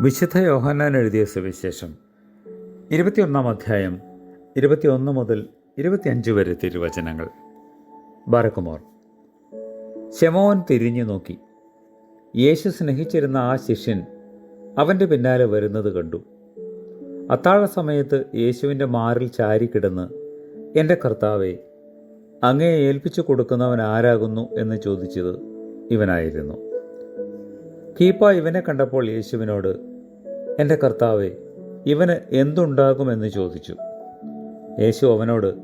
വിശുദ്ധ യോഹന്നാൻ എഴുതിയ സുവിശേഷം. ഇരുപത്തിയൊന്നാം അധ്യായം ഇരുപത്തിയൊന്ന് മുതൽ ഇരുപത്തിയഞ്ച് വരെ തിരുവചനങ്ങൾ. ബാരക്കുമോർ ശമോൻ തിരിഞ്ഞു നോക്കി. യേശു സ്നേഹിച്ചിരുന്ന ആ ശിഷ്യൻ അവന്റെ പിന്നാലെ വരുന്നത് കണ്ടു. അത്താഴ സമയത്ത് യേശുവിന്റെ മാറിൽ ചാരിക്കിടന്ന് എന്റെ കർത്താവെ അങ്ങയെ ഏൽപ്പിച്ചു കൊടുക്കുന്നവൻ ആരാകുന്നു? എന്ന് ചോദിച്ചത് ഇവനായിരുന്നു. കീപ്പ ഇവനെ കണ്ടപ്പോൾ യേശുവിനോട് എന്റെ കർത്താവെ ഇവന് എന്തുണ്ടാകുമെന്ന് ചോദിച്ചു. യേശു അവനോട്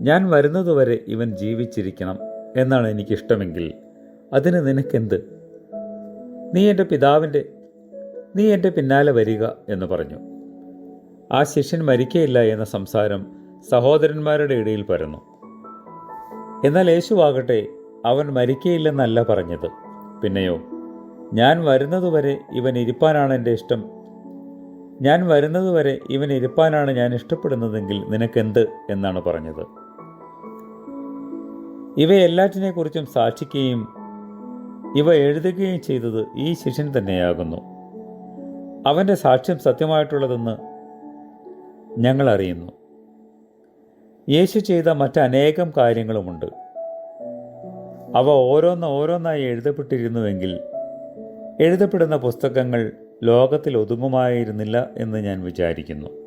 ഞാൻ വരുന്നതുവരെ ഇവൻ ജീവിച്ചിരിക്കണം എന്നാണ് എനിക്കിഷ്ടമെങ്കിൽ അതിന് നിനക്കെന്ത്? നീ എന്റെ പിതാവിന്റെ നീ എന്റെ പിന്നാലെ വരിക എന്ന് പറഞ്ഞു. ആ ശിഷ്യൻ മരിക്കയില്ല എന്ന സംസാരം സഹോദരന്മാരുടെ ഇടയിൽ പരന്നു. എന്നാൽ യേശുവാകട്ടെ അവൻ മരിക്കയില്ലെന്നല്ല പറഞ്ഞത്. പിന്നെയോ ഞാൻ വരുന്നതുവരെ ഇവൻ ഇരിപ്പാനാണ് എന്റെ ഇഷ്ടം. ഞാൻ വരുന്നതുവരെ ഇവൻ ഇരിപ്പാനാണ് ഞാൻ ഇഷ്ടപ്പെടുന്നതെങ്കിൽ നിനക്കെന്ത് എന്നാണ് പറഞ്ഞത്. ഇവയെല്ലാറ്റിനെക്കുറിച്ചും സാക്ഷിക്കുകയും ഇവ എഴുതുകയും ചെയ്തത് ഈ ശിഷ്യൻ തന്നെയാകുന്നു. അവന്റെ സാക്ഷ്യം സത്യമായിട്ടുള്ളതെന്ന് ഞങ്ങൾ അറിയുന്നു. യേശു ചെയ്ത മറ്റനേകം കാര്യങ്ങളുമുണ്ട്. അവ ഓരോന്ന് ഓരോന്നായി എഴുതപ്പെട്ടിരുന്നുവെങ്കിൽ എഴുതപ്പെടുന്ന പുസ്തകങ്ങൾ ലോകത്തിൽ ഒതുങ്ങുമായിരുന്നില്ല എന്ന് ഞാൻ വിചാരിക്കുന്നു.